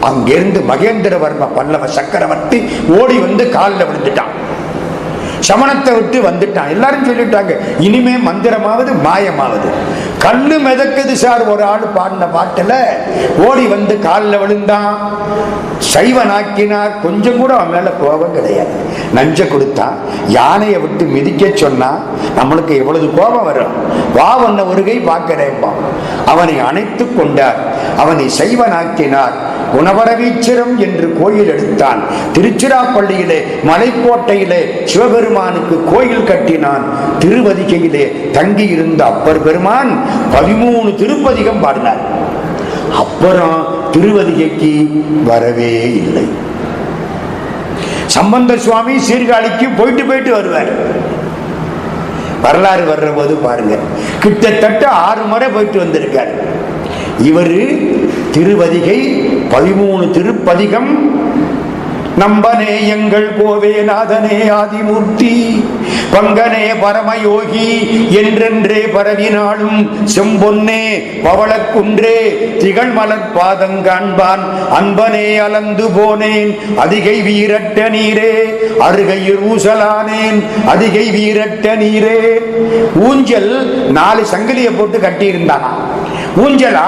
அங்கிருந்து மகேந்திரவர்ம பல்லவ சக்கரவர்த்தி ஓடி வந்து காலில் விழுந்துட்டான். சமணத்தை விட்டு வந்துட்டான். எல்லாரும் சொல்லிட்டாங்க இனிமே மந்திரமாவது மாயமாவது. கண்ணு மிதக்குது சார் ஒரு ஆள் பாடின பாட்டில். ஓடி வந்து காலில் விழுந்தான். சைவனாக்கினார். கொஞ்சம் கூட அவன் மேலே கோபம் கிடையாது. நஞ்ச கொடுத்தான். யானையை விட்டு மிதிக்க சொன்னால் நம்மளுக்கு எவ்வளவு கோபம் வரும்? வா ஒன்ன ஒரு கை பார்க்கிறேன்பான். அவனை அணைத்து கொண்டார். அவனை சைவனாக்கினார். குணவரவீச்சரம் என்று கோயில் எடுத்தான். திருச்சிராப்பள்ளியிலே மலைக்கோட்டையிலே சிவபெருமானுக்கு கோயில் கட்டினான். திருவதிகையிலே தங்கி இருந்த அப்பர் பெருமான் பதிமூணு திருப்பதிகம் பாடினார். அப்புறம் திருவதிகைக்கு வரவே இல்லை. சம்பந்த சுவாமி சீர்காழிக்கு போயிட்டு போயிட்டு வருவார். வரலாறு வர்ற போது பாருங்க கிட்டத்தட்ட ஆறு முறை போயிட்டு வந்திருக்கார். இவரு திருவதிகை பதிமூணு திருப்பதிகம். நம்பனே எங்கள் கோவே நாதனே ஆதிமூர்த்தி பங்கனே பரமயோகி என்றென்றே பரவினாலும் செம்பொன்னே பவளக்குன்றே திகழ் மலர் பாதங்காண்பான் அன்பனே அலந்து போனேன் அதிகை வீரட்ட நீரே. அருகையில் ஊசலானேன் அதிகை வீரட்ட நீரே. ஊஞ்சல் நாலு சங்கிலியை போட்டு கட்டியிருந்தான் ஊஞ்சல்